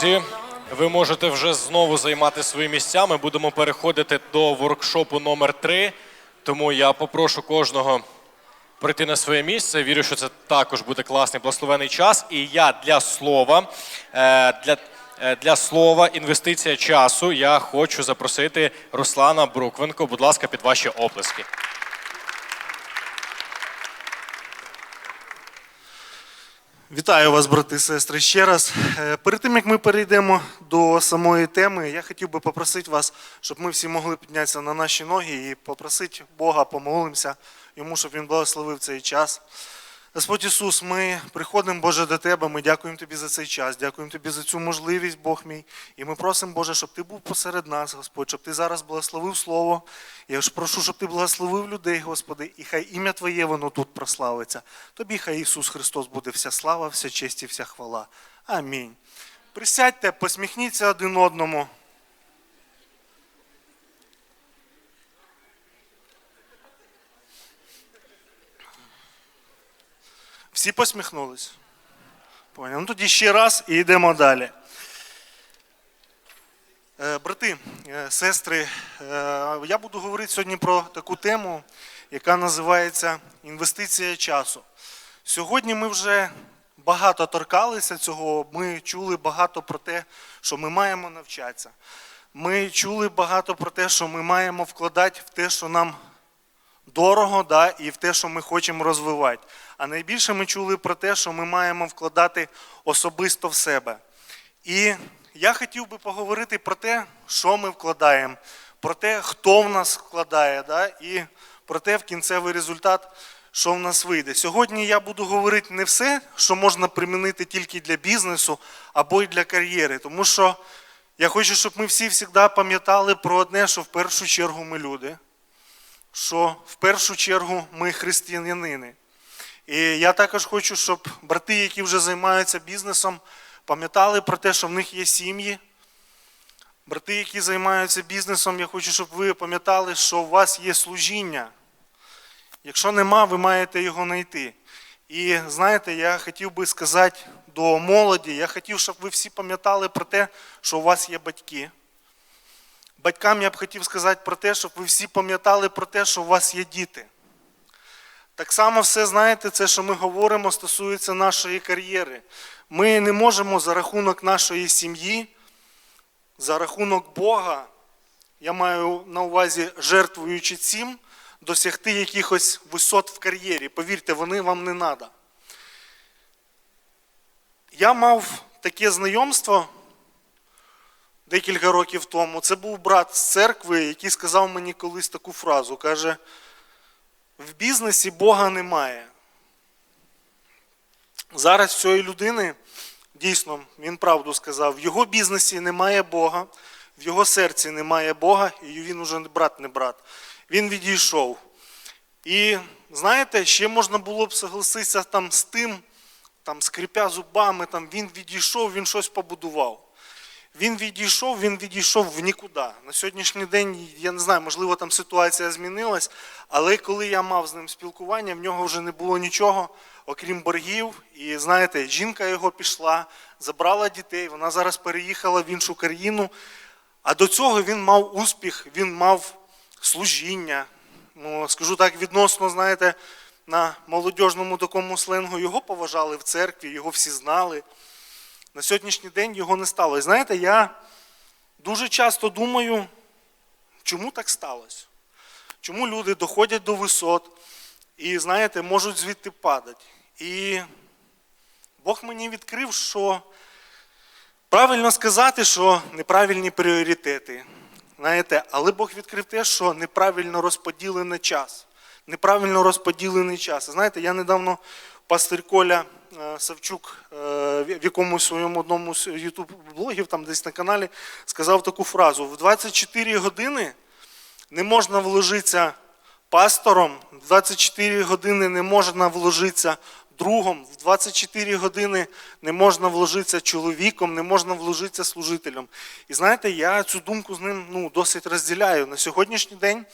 Друзі, ви можете вже знову займати свої місця. Ми будемо переходити до воркшопу номер 3 Тому я попрошу кожного прийти на своє місце. Вірю, що це також буде класний благословений час. І я для слова, е, для, е, для слова, інвестиція часу. Я хочу запросити Руслана Бруквенко. Будь ласка, під ваші оплески. Вітаю вас, брати і сестри, ще раз. Е, Перед тим як ми перейдемо до самої теми, я хотів би попросити вас, щоб ми всі могли піднятися на наші ноги і попросити Бога, помолимося йому, щоб він благословив цей час. Господь Ісус, ми приходимо, Боже, до Тебе. Ми дякуємо Тобі за цей час, дякуємо Тобі за цю можливість, Бог мій. І ми просимо, Боже, щоб Ти був посеред нас, Господь, щоб Ти зараз благословив Слово. Я ж прошу, щоб Ти благословив людей, Господи, і хай ім'я Твоє воно тут прославиться. Тобі хай Ісус Христос буде вся слава, вся честь і вся хвала. Амінь. Присядьте, посміхніться один одному. Всі посміхнулись? Ну тоді ще раз і йдемо далі. Е, Брати, е, сестри, е, я буду говорити сьогодні про таку тему, яка називається інвестиція часу. Сьогодні ми вже багато торкалися цього, ми чули багато про те, що ми маємо навчатися. Ми чули багато про те, що ми маємо вкладати в те, що нам дорого, да, і в те, що ми хочемо розвивати. А найбільше ми чули про те, що ми маємо вкладати особисто в себе. І я хотів би поговорити про те, що ми вкладаємо, про те, хто в нас вкладає, да, і про те, в кінцевий результат, що в нас вийде. Сьогодні я буду говорити не все, що можна примінити тільки для бізнесу або й для кар'єри, тому що я хочу, щоб ми всі завжди пам'ятали про одне, що в першу чергу ми люди що в першу чергу ми християнини. І я також хочу, щоб брати, які вже займаються бізнесом, пам'ятали про те, що в них є сім'ї. Брати, які займаються бізнесом, я хочу, щоб ви пам'ятали, що у вас є служіння. Якщо нема, ви маєте його знайти. І знаєте, я хотів би сказати до молоді, я хотів, щоб ви всі пам'ятали про те, що у вас є батьки. Батькам я б хотів сказати про те, щоб ви всі пам'ятали про те, що у вас є діти. Так само все, знаєте, це, що ми говоримо, стосується нашої кар'єри. Ми не можемо за рахунок нашої сім'ї, за рахунок Бога, я маю на увазі, жертвуючи цим, досягти якихось висот в кар'єрі. Повірте, вони вам не треба. Я мав таке знайомство декілька років тому. Це був брат з церкви, який сказав мені колись таку фразу. Каже: в бізнесі Бога немає. Зараз цієї людини, дійсно, він правду сказав, в його бізнесі немає Бога, в його серці немає Бога, і він уже брат, не брат. Він відійшов. І знаєте, ще можна було б согласитися там з тим, там, скрипя зубами, там, він відійшов, він щось побудував. Він відійшов, він відійшов в нікуди. На сьогоднішній день, я не знаю, можливо, там ситуація змінилась, але коли я мав з ним спілкування, в нього вже не було нічого, окрім боргів. І знаєте, жінка його пішла, забрала дітей, вона зараз переїхала в іншу країну. А до цього він мав успіх, він мав служіння. Ну, скажу так, відносно, знаєте, на молодіжному такому сленгу його поважали в церкві, його всі знали. На сьогоднішній день його не стало. І знаєте, я дуже часто думаю, чому так сталося? Чому люди доходять до висот і, знаєте, можуть звідти падати. І Бог мені відкрив, що правильно сказати, що неправильні пріоритети. Знаєте, але Бог відкрив те, що неправильно розподілений час. Неправильно розподілений час. Знаєте, я недавно пастир Коля Савчук е, в якомусь своєму одному з ютуб-блогів, там десь на каналі, сказав таку фразу: в 24 години не можна вложитися пастором, в 24 години не можна вложитися другом, в 24 години не можна вложитися чоловіком, не можна вложитися служителем. І знаєте, я цю думку з ним ну, досить розділяю. На сьогоднішній день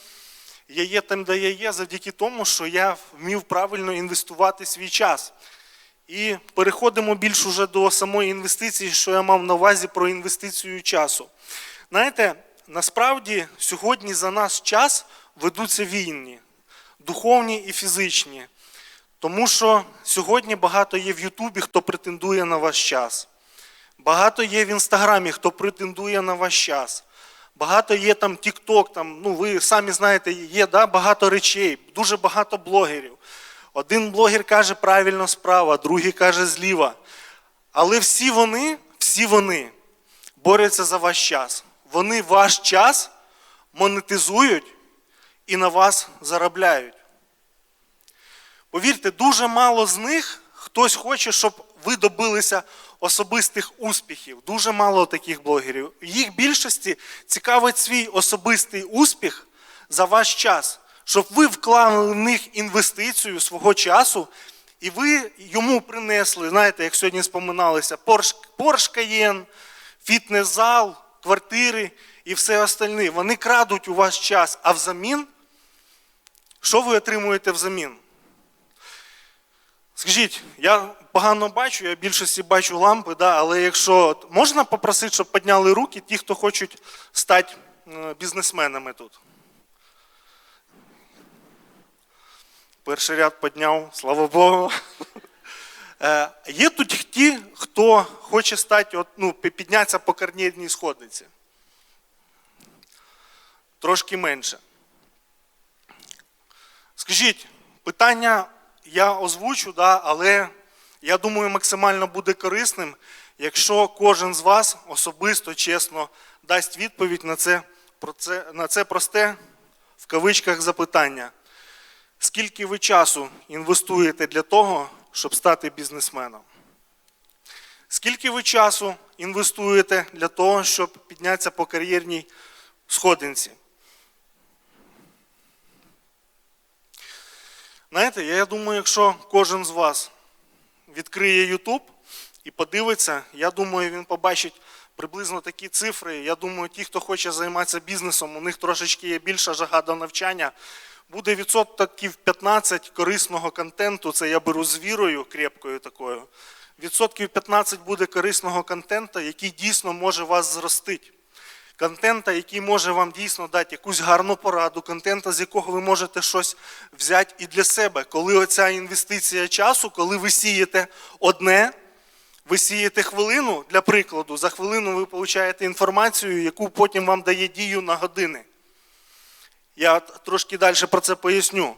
я є там, де я є, завдяки тому, що я вмів правильно інвестувати свій час. І переходимо більш уже до самої інвестиції, що я мав на увазі про інвестицію часу. Знаєте, насправді сьогодні за наш час ведуться війни, духовні і фізичні. Тому що сьогодні багато є в Ютубі, хто претендує на ваш час. Багато є в Інстаграмі, хто претендує на ваш час. Багато є там Тік-Ток, там, ну ви самі знаєте, є да, багато речей, дуже багато блогерів. Один блогер каже правильно справа, другий каже зліва. Але всі вони, всі вони борються за ваш час. Вони ваш час монетизують і на вас заробляють. Повірте, дуже мало з них хтось хоче, щоб ви добилися особистих успіхів. Дуже мало таких блогерів. Їх більшості цікавить свій особистий успіх за ваш час, щоб ви вклали в них інвестицію свого часу, і ви йому принесли, знаєте, як сьогодні споминалися, Porsche Cayenne, фітнес-зал, квартири і все остальне. Вони крадуть у вас час, а взамін, що ви отримуєте взамін? Скажіть, я погано бачу, я більшості бачу лампи, да, але якщо можна попросити, щоб підняли руки ті, хто хочуть стати е, бізнесменами тут. Перший ряд підняв, слава Богу. Е, Є тут ті, хто хоче стати, ну, піднятися по кар'єрній сходниці. Трошки менше. Скажіть, питання я озвучу, да, але я думаю, максимально буде корисним, якщо кожен з вас особисто, чесно дасть відповідь на це, на це просте в кавичках запитання. Скільки ви часу інвестуєте для того, щоб стати бізнесменом? Скільки ви часу інвестуєте для того, щоб піднятися по кар'єрній сходинці? Знаєте, я думаю, якщо кожен з вас відкриє YouTube і подивиться, я думаю, він побачить приблизно такі цифри. Я думаю, ті, хто хоче займатися бізнесом, у них трошечки є більша жага до навчання. Буде відсотків 15 корисного контенту, це я беру з вірою крепкою такою. Відсотків 15 буде корисного контенту, який дійсно може вас зростити контента, який може вам дійсно дати якусь гарну пораду, контента, з якого ви можете щось взяти і для себе. Коли оця інвестиція часу, коли ви сієте одне, ви сієте хвилину, для прикладу, за хвилину ви получаєте інформацію, яку потім вам дає дію на години. Я трошки далі про це поясню.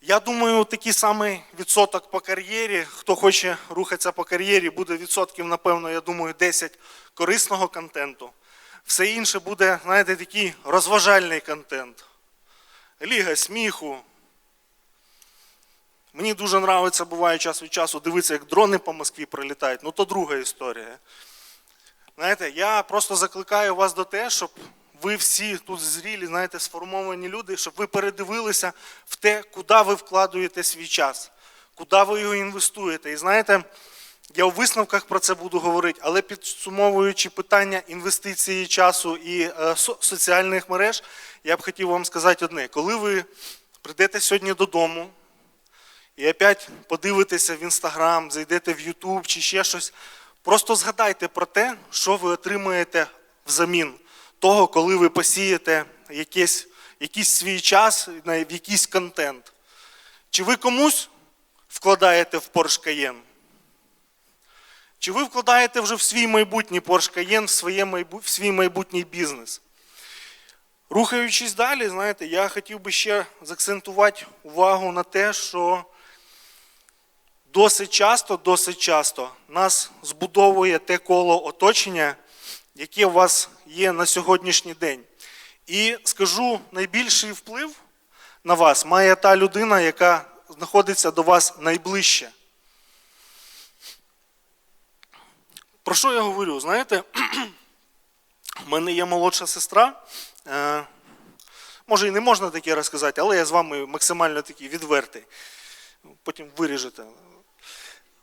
Я думаю, такий самий відсоток по кар'єрі, хто хоче рухатися по кар'єрі, буде відсотків, напевно, я думаю, 10 корисного контенту. Все інше буде, знаєте, такий розважальний контент. Ліга сміху. Мені дуже подобається, буває час від часу дивитися, як дрони по Москві прилітають. Ну то друга історія. Знаєте, я просто закликаю вас до те, щоб ви всі тут зрілі, знаєте, сформовані люди, щоб ви передивилися в те, куди ви вкладуєте свій час, куди ви його інвестуєте. І знаєте, я у висновках про це буду говорити, але підсумовуючи питання інвестиції часу і е, со- соціальних мереж, я б хотів вам сказати одне: коли ви прийдете сьогодні додому і опять подивитеся в інстаграм, зайдете в Ютуб чи ще щось, просто згадайте про те, що ви отримаєте взамін того, коли ви посієте якийсь, якийсь свій час в якийсь контент. Чи ви комусь вкладаєте в Porsche Cayenne? Чи ви вкладаєте вже в свій майбутній Porsche Cayenne, в, своє майбу... в свій майбутній бізнес? Рухаючись далі, знаєте, я хотів би ще заакцентувати увагу на те, що досить часто, досить часто нас збудовує те коло оточення, яке у вас є на сьогоднішній день. І скажу, найбільший вплив на вас має та людина, яка знаходиться до вас найближче. Про що я говорю? Знаєте, в мене є молодша сестра. Е, може і не можна таке розказати, але я з вами максимально такий відвертий. Потім виріжете.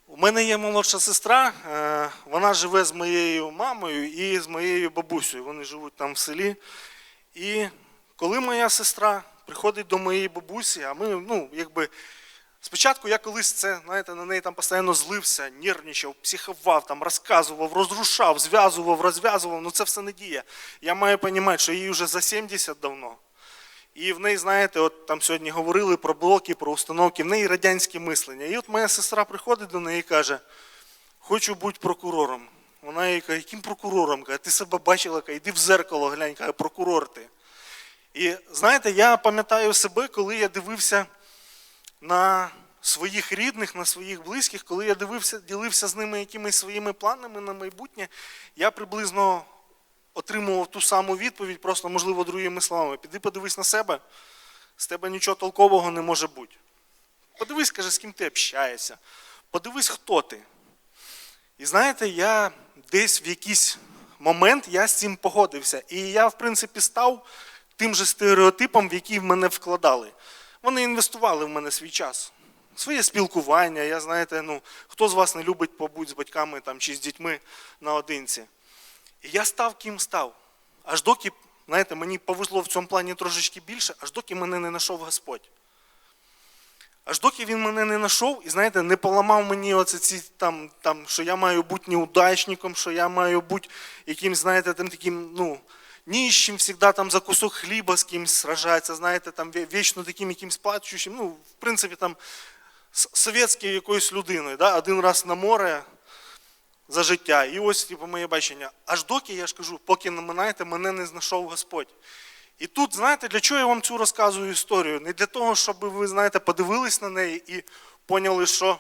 У мене є молодша сестра, е, вона живе з моєю мамою і з моєю бабусею. Вони живуть там в селі. І коли моя сестра приходить до моєї бабусі, а ми, ну, якби Спочатку я колись це, знаєте, на неї там постійно злився, нервничав, психував, там, розказував, розрушав, зв'язував, розв'язував. Ну це все не діє. Я маю розуміти, що їй вже за 70 давно. І в неї, знаєте, от там сьогодні говорили про блоки, про установки, в неї радянське мислення. І от моя сестра приходить до неї і каже: хочу бути прокурором. Вона їй каже, яким прокурором? Каже, ти себе бачила, каже, йди в зеркало, глянь, каже, прокурор ти. І знаєте, я пам'ятаю себе, коли я дивився на своїх рідних, на своїх близьких, коли я дивився, ділився з ними якимись своїми планами на майбутнє, я приблизно отримував ту саму відповідь, просто, можливо, другими словами. Піди подивись на себе, з тебе нічого толкового не може бути. Подивись, каже, з ким ти общаєшся. Подивись, хто ти. І знаєте, я десь в якийсь момент я з цим погодився. І я, в принципі, став тим же стереотипом, в який в мене вкладали. Вони інвестували в мене свій час, своє спілкування. Я знаєте, ну хто з вас не любить побути з батьками там, чи з дітьми наодинці. І я став ким став. Аж доки, знаєте, мені повезло в цьому плані трошечки більше, аж доки мене не знайшов Господь. Аж доки він мене не знайшов і, знаєте, не поламав мені оце ці там, там, що я маю бути неудачником, що я маю бути якимсь, знаєте, там таким, ну, нищим, завжди там за кусок хліба з кимось сражатися, знаєте, там вічно таким якимсь плачущим, ну, в принципі, там совєтською якоюсь людиною, да? один раз на море за життя. І ось, типу, моє бачення. Аж доки, я ж кажу, поки знаєте, мене не знайшов Господь. І тут, знаєте, для чого я вам цю розказую історію? Не для того, щоб ви, знаєте, подивились на неї і поняли, що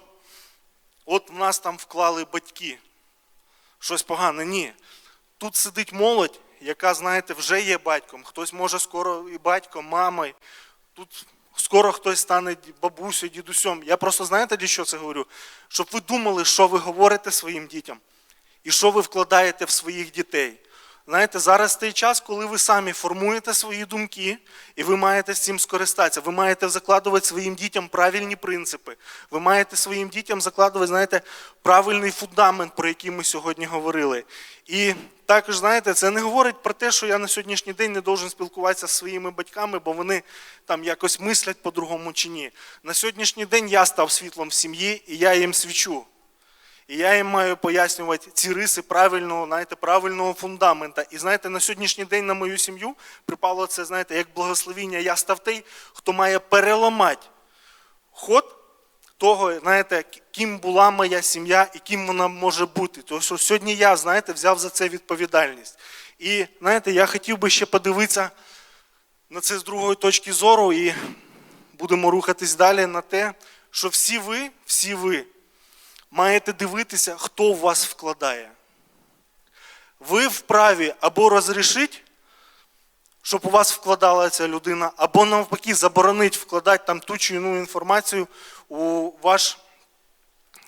от в нас там вклали батьки. Щось погане. Ні. Тут сидить молодь, яка, знаєте, вже є батьком. Хтось може скоро і батьком, мамою. Тут скоро хтось стане бабусею, дідусем. Я просто знаєте, для що це говорю? Щоб ви думали, що ви говорите своїм дітям і що ви вкладаєте в своїх дітей. Знаєте, зараз той час, коли ви самі формуєте свої думки, і ви маєте з цим скористатися. Ви маєте закладувати своїм дітям правильні принципи. Ви маєте своїм дітям закладувати, знаєте, правильний фундамент, про який ми сьогодні говорили. І також, знаєте, це не говорить про те, що я на сьогоднішній день не должен спілкуватися з своїми батьками, бо вони там якось мислять по-другому чи ні. На сьогоднішній день я став світлом в сім'ї, і я їм свічу. І я їм маю пояснювати ці риси правильного, знаєте, правильного фундамента. І знаєте, на сьогоднішній день на мою сім'ю припало це, знаєте, як благословіння. Я став той, хто має переламати ход того, знаєте, ким була моя сім'я і ким вона може бути. Тому що сьогодні я, знаєте, взяв за це відповідальність. І знаєте, я хотів би ще подивитися на це з другої точки зору, і будемо рухатись далі на те, що всі ви, всі ви маєте дивитися, хто в вас вкладає. Ви вправі або розрішити, щоб у вас вкладала ця людина, або навпаки заборонить вкладати там ту чи іну інформацію у ваш,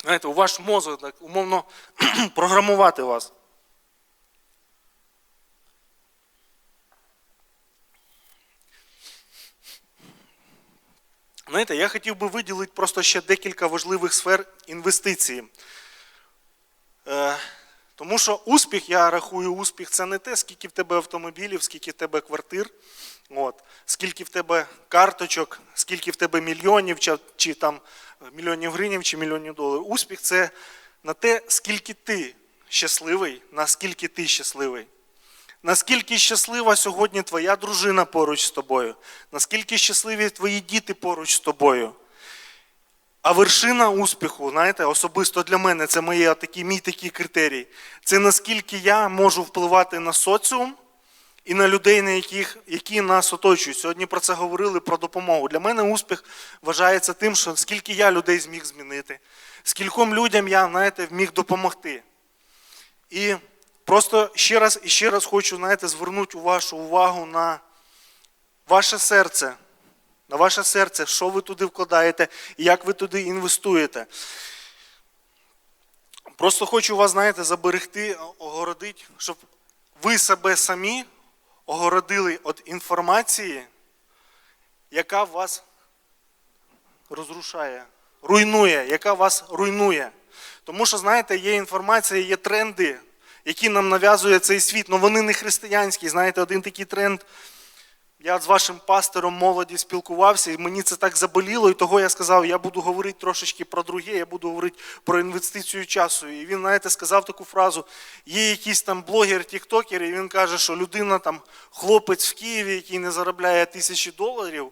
знаєте, у ваш мозок, так, умовно програмувати вас. Знаєте, я хотів би виділити просто ще декілька важливих сфер інвестиції. Е, тому що успіх, я рахую, успіх це не те, скільки в тебе автомобілів, скільки в тебе квартир, от, скільки в тебе карточок, скільки в тебе мільйонів, чи, чи там мільйонів гривень, чи мільйонів доларів. Успіх це на те, скільки ти щасливий, наскільки ти щасливий. Наскільки щаслива сьогодні твоя дружина поруч з тобою, наскільки щасливі твої діти поруч з тобою. А вершина успіху, знаєте, особисто для мене, це моє такий, мій такий критерій. Це наскільки я можу впливати на соціум і на людей, на яких, які нас оточують. Сьогодні про це говорили, про допомогу. Для мене успіх вважається тим, що скільки я людей зміг змінити, скільком людям я, знаєте, міг допомогти. І просто ще раз і ще раз хочу, знаєте, звернути вашу увагу на ваше серце. На ваше серце, що ви туди вкладаєте і як ви туди інвестуєте. Просто хочу вас, знаєте, заберегти, огородити, щоб ви себе самі огородили від інформації, яка вас розрушає, руйнує, яка вас руйнує. Тому що, знаєте, є інформація, є тренди, які нам нав'язує цей світ, але вони не християнські. Знаєте, один такий тренд Я з вашим пастором молоді спілкувався, і мені це так заболіло, і того я сказав, я буду говорити трошечки про друге, я буду говорити про інвестицію часу. І він, знаєте, сказав таку фразу: є якийсь там блогер, тіктокер, і він каже, що людина там, хлопець в Києві, який не заробляє тисячі доларів,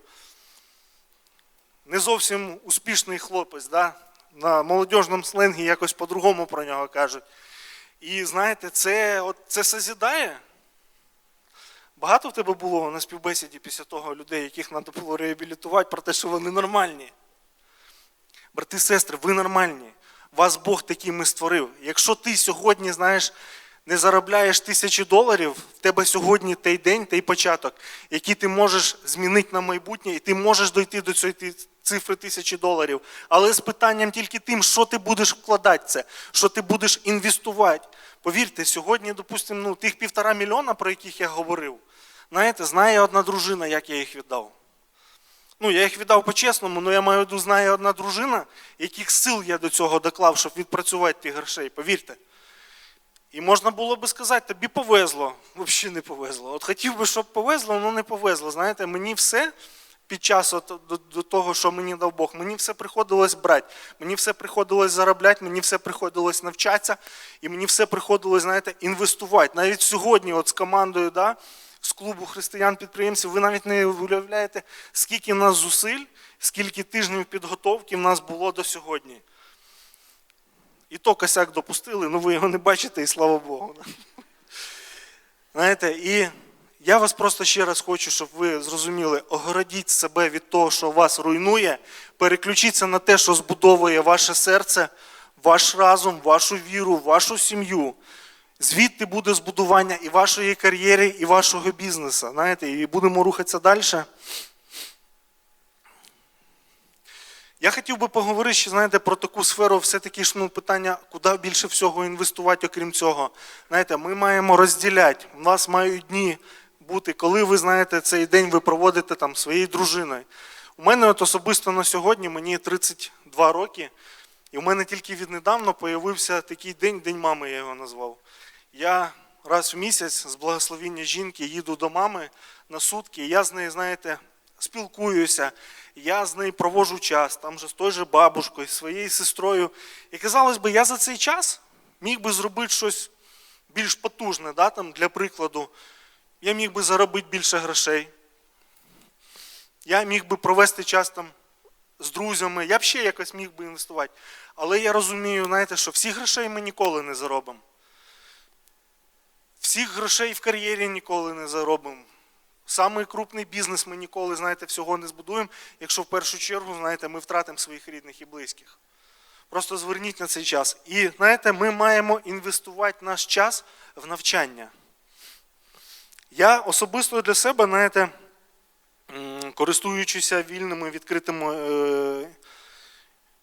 не зовсім успішний хлопець, да? на молодіжному сленгі якось по-другому про нього кажуть. І знаєте, це, от, це созідає. Багато в тебе було на співбесіді після того людей, яких треба було реабілітувати про те, що вони нормальні. Брати і сестри, ви нормальні. Вас Бог такими створив. Якщо ти сьогодні, знаєш, не заробляєш тисячі доларів, в тебе сьогодні той день, той початок, який ти можеш змінити на майбутнє, і ти можеш дойти до цієї цифри тисячі доларів. Але з питанням тільки тим, що ти будеш вкладати це, що ти будеш інвестувати. Повірте, сьогодні, допустимо, ну, тих півтора мільйона, про яких я говорив, знаєте, знає одна дружина, як я їх віддав. Ну, я їх віддав по-чесному, але я маю знає одна дружина, яких сил я до цього доклав, щоб відпрацювати ті грошей, повірте. І можна було би сказати, тобі повезло. Взагалі не повезло. От хотів би, щоб повезло, але не повезло. Знаєте, мені все під час от, до, до того, що мені дав Бог, мені все приходилось брати, мені все приходилось заробляти, мені все приходилось навчатися, і мені все приходилось, знаєте, інвестувати. Навіть сьогодні, от з командою, да, з клубу християн-підприємців, ви навіть не уявляєте, скільки в нас зусиль, скільки тижнів підготовки в нас було до сьогодні. І то косяк допустили, ну ви його не бачите, і слава Богу. Знаєте, і я вас просто ще раз хочу, щоб ви зрозуміли, огородіть себе від того, що вас руйнує, переключіться на те, що збудовує ваше серце, ваш разум, вашу віру, вашу сім'ю. Звідти буде збудування і вашої кар'єри, і вашого бізнесу. Знаєте, і будемо рухатися далі. Я хотів би поговорити ще, знаєте, про таку сферу, все-таки ж ну, питання, куди більше всього інвестувати, окрім цього. Знаєте, ми маємо розділяти. У нас мають дні бути, коли ви знаєте, цей день ви проводите там своєю дружиною. У мене от особисто на сьогодні мені 32 роки, і у мене тільки віднедавна появився такий день, День мами, я його назвав. Я раз в місяць з благословіння жінки їду до мами на сутки, і я з нею, знаєте, спілкуюся, я з нею проводжу час, там же з той же бабушкою, своєю сестрою. І казалось би, я за цей час міг би зробити щось більш потужне, да, там, для прикладу. Я міг би заробити більше грошей. Я міг би провести час там з друзями, я б ще якось міг би інвестувати. Але я розумію, знаєте, що всіх грошей ми ніколи не заробимо. Всіх грошей в кар'єрі ніколи не заробимо. Самий крупний бізнес ми ніколи, знаєте, всього не збудуємо, якщо в першу чергу, знаєте, ми втратимо своїх рідних і близьких. Просто зверніть на цей час. І знаєте, ми маємо інвестувати наш час в навчання. Я особисто для себе, знаєте, користуючися вільними відкритими е,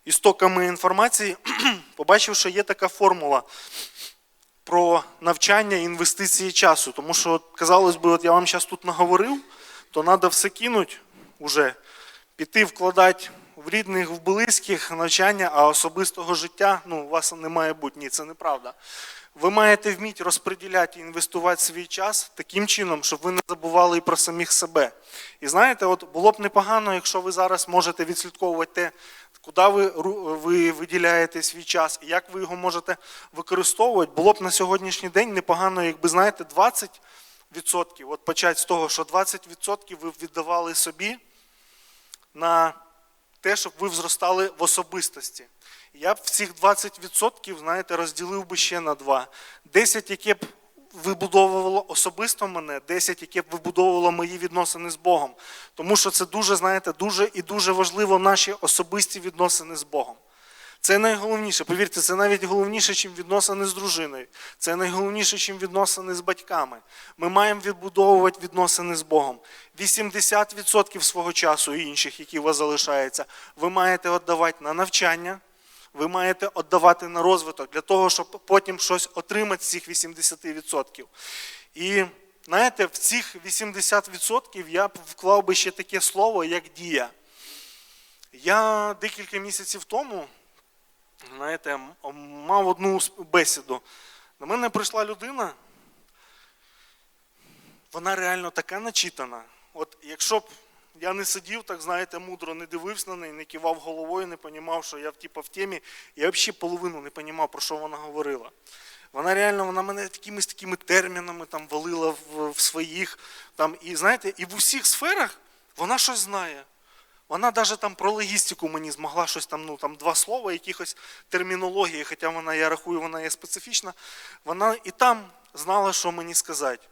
істоками інформації, побачив, що є така формула про навчання інвестиції часу. Тому що, казалось би, от я вам зараз тут наговорив, то треба все кинути уже, піти вкладати в рідних, в близьких навчання, а особистого життя ну, у вас не має бути. Ні, це неправда. Ви маєте вміти розподіляти і інвестувати свій час таким чином, щоб ви не забували і про самих себе. І знаєте, от було б непогано, якщо ви зараз можете відслідковувати те, куди ви, ви виділяєте свій час і як ви його можете використовувати. Було б на сьогоднішній день непогано, якби знаєте, 20%, от почати з того, що 20% ви віддавали собі на те, щоб ви зростали в особистості. Я б цих 20%, знаєте, розділив би ще на два. 10, яке б вибудовувало особисто мене, 10, яке б вибудовувало мої відносини з Богом. Тому що це дуже, знаєте, дуже і дуже важливо наші особисті відносини з Богом. Це найголовніше. Повірте, це навіть головніше, ніж відносини з дружиною. Це найголовніше, ніж відносини з батьками. Ми маємо відбудовувати відносини з Богом. 80% свого часу і інших, які у вас залишаються, ви маєте віддавати на навчання, ви маєте віддавати на розвиток для того, щоб потім щось отримати з цих 80%. І знаєте, в цих 80% я б вклав би ще таке слово, як дія. Я декілька місяців тому знаєте, мав одну бесіду. До мене прийшла людина, вона реально така начитана, от якщо б я не сидів, так знаєте, мудро не дивився на неї, не кивав головою, не розумів, що я типу, в темі, я взагалі половину не розумів, про що вона говорила. Вона реально вона мене якимись такими термінами там валила в, в своїх. Там, і знаєте, і в усіх сферах вона щось знає. Вона навіть там про логістику мені змогла щось там, ну там два слова, якихось термінології, хоча вона, я рахую, вона є специфічна. Вона і там знала, що мені сказати.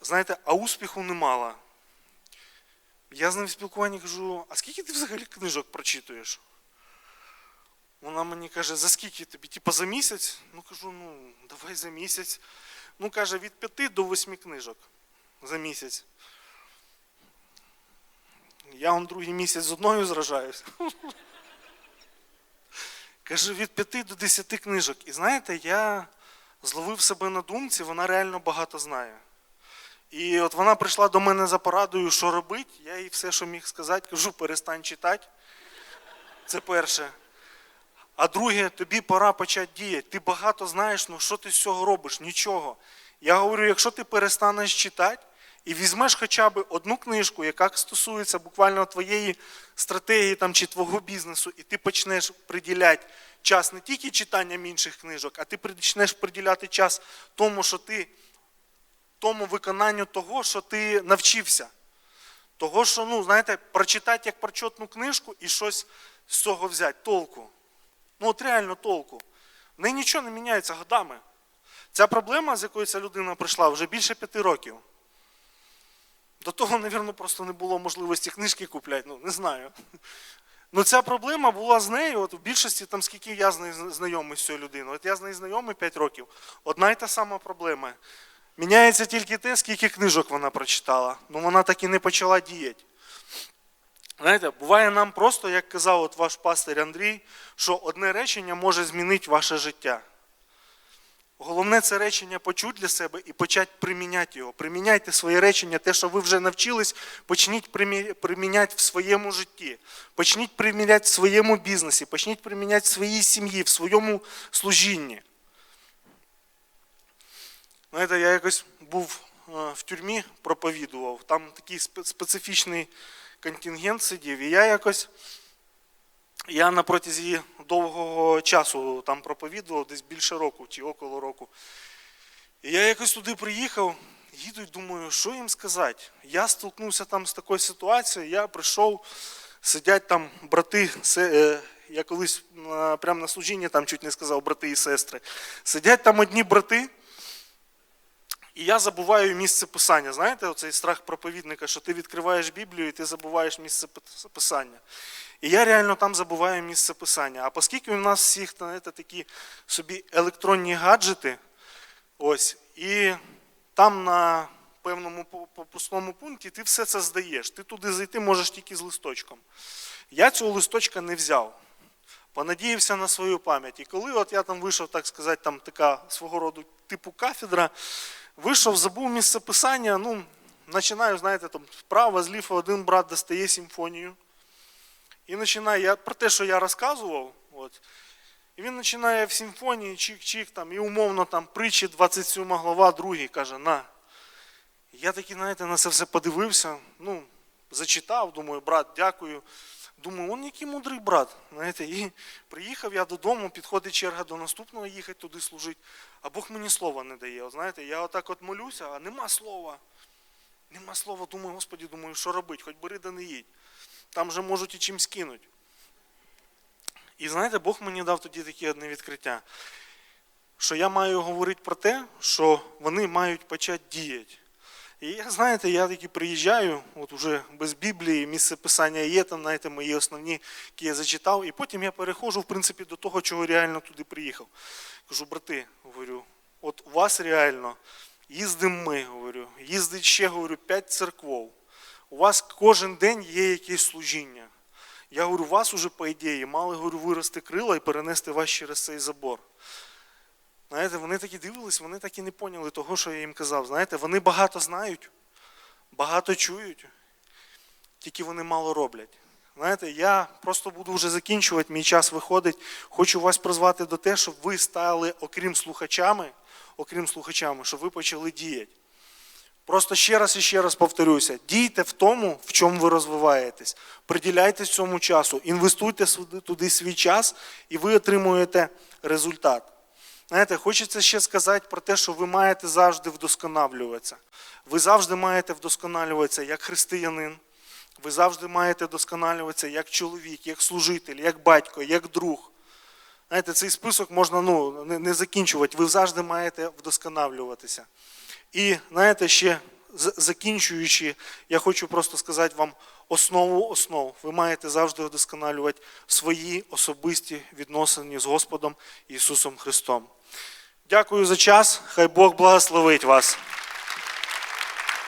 Знаєте, а успіху не мала. Я з ним в спілкуванні кажу, а скільки ти взагалі книжок прочитуєш? Вона мені каже, за скільки тобі? Типа за місяць? Ну кажу, ну давай за місяць. Ну каже, від п'яти до восьми книжок за місяць. Я он другий місяць з одною зражаюсь. Каже, від п'яти до десяти книжок. І знаєте, я зловив себе на думці, вона реально багато знає. І от вона прийшла до мене за порадою, що робити. Я їй все, що міг сказати, кажу, перестань читати. Це перше. А друге, тобі пора почати діяти. Ти багато знаєш, ну що ти з цього робиш? Нічого. Я говорю, якщо ти перестанеш читати і візьмеш хоча б одну книжку, яка стосується буквально твоєї стратегії там, чи твого бізнесу, і ти почнеш приділяти час не тільки читанням інших книжок, а ти почнеш приділяти час тому, що ти тому виконанню того, що ти навчився. Того, що, ну, знаєте, прочитати як прочотну книжку і щось з цього взяти, толку. Ну, от реально толку. В неї нічого не міняється годами. Ця проблема, з якою ця людина прийшла, вже більше п'яти років. До того, мабуть, просто не було можливості книжки купляти, ну, не знаю. Ну, ця проблема була з нею, от в більшості, там, скільки я знайомий з цією людиною. От я з нею знайомий 5 років. Одна і та сама проблема. Міняється тільки те, скільки книжок вона прочитала. Ну вона так і не почала діяти. Знаєте, буває нам просто, як казав от ваш пастир Андрій, що одне речення може змінити ваше життя. Головне це речення почути для себе і почати приміняти його. Приміняйте своє речення, те, що ви вже навчились, почніть приміняти в своєму житті, почніть приміняти в своєму бізнесі, почніть приміняти в своїй сім'ї, в своєму служінні. Знаєте, я якось був е, в тюрмі, проповідував, там такий специфічний контингент сидів, і я якось, я на протязі довгого часу там проповідував, десь більше року чи около року. І я якось туди приїхав, їду і думаю, що їм сказати. Я столкнувся там з такою ситуацією, я прийшов, сидять там брати, е, я колись прямо на служінні там чуть не сказав брати і сестри. Сидять там одні брати, і я забуваю місце писання. Знаєте, оцей страх проповідника, що ти відкриваєш Біблію і ти забуваєш місце пи- писання. І я реально там забуваю місце писання. А оскільки у нас всіх знаєте, такі собі електронні гаджети, ось, і там на певному по- пункті ти все це здаєш. Ти туди зайти можеш тільки з листочком. Я цього листочка не взяв. Понадіявся на свою пам'ять. І коли от я там вийшов, так сказати, там така свого роду типу кафедра, вийшов, забув місце писання, ну, починаю, знаєте, там вправо, зліва один брат достає симфонію. І починає, я, про те, що я розказував, от, і він починає в симфонії, чик-чик, там, і умовно там притчі 27 глава, другий каже, на. Я такий, знаєте, на це все подивився, ну, зачитав, думаю, брат, дякую. Думаю, он який мудрий брат. Знаєте, і приїхав я додому, підходить черга до наступного їхати туди служити, а Бог мені слова не дає. Знаєте, я отак от молюся, а нема слова. Нема слова, думаю, Господі, думаю, що робити, хоч бери да не їдь. Там же можуть і чим скинуть. І знаєте, Бог мені дав тоді таке одне відкриття, що я маю говорити про те, що вони мають почати діяти. І я, знаєте, я таки приїжджаю, от уже без Біблії, місце писання є, там, знаєте, мої основні, які я зачитав, і потім я переходжу, в принципі, до того, чого реально туди приїхав. Кажу, брати, говорю, от у вас реально їздимо ми, говорю, їздить ще, говорю, п'ять церков. У вас кожен день є якесь служіння. Я говорю, у вас уже, по ідеї, мали говорю, вирости крила і перенести вас через цей забор. Знаєте, вони такі дивились, вони так і не поняли того, що я їм казав. Знаєте, вони багато знають, багато чують, тільки вони мало роблять. Знаєте, я просто буду вже закінчувати, мій час виходить. Хочу вас призвати до те, щоб ви стали, окрім слухачами, окрім слухачами, щоб ви почали діяти. Просто ще раз і ще раз повторюся: дійте в тому, в чому ви розвиваєтесь. Приділяйте цьому часу, інвестуйте туди свій час, і ви отримуєте результат. Знаєте, хочеться ще сказати про те, що ви маєте завжди вдосконалюватися. Ви завжди маєте вдосконалюватися як християнин. Ви завжди маєте вдосконалюватися як чоловік, як служитель, як батько, як друг. Знаєте, цей список можна ну, не, закінчувати. Ви завжди маєте вдосконалюватися. І знаєте, ще закінчуючи, я хочу просто сказати вам основу основ. Ви маєте завжди вдосконалювати свої особисті відносини з Господом Ісусом Христом. Дякую за час. Хай Бог благословить вас.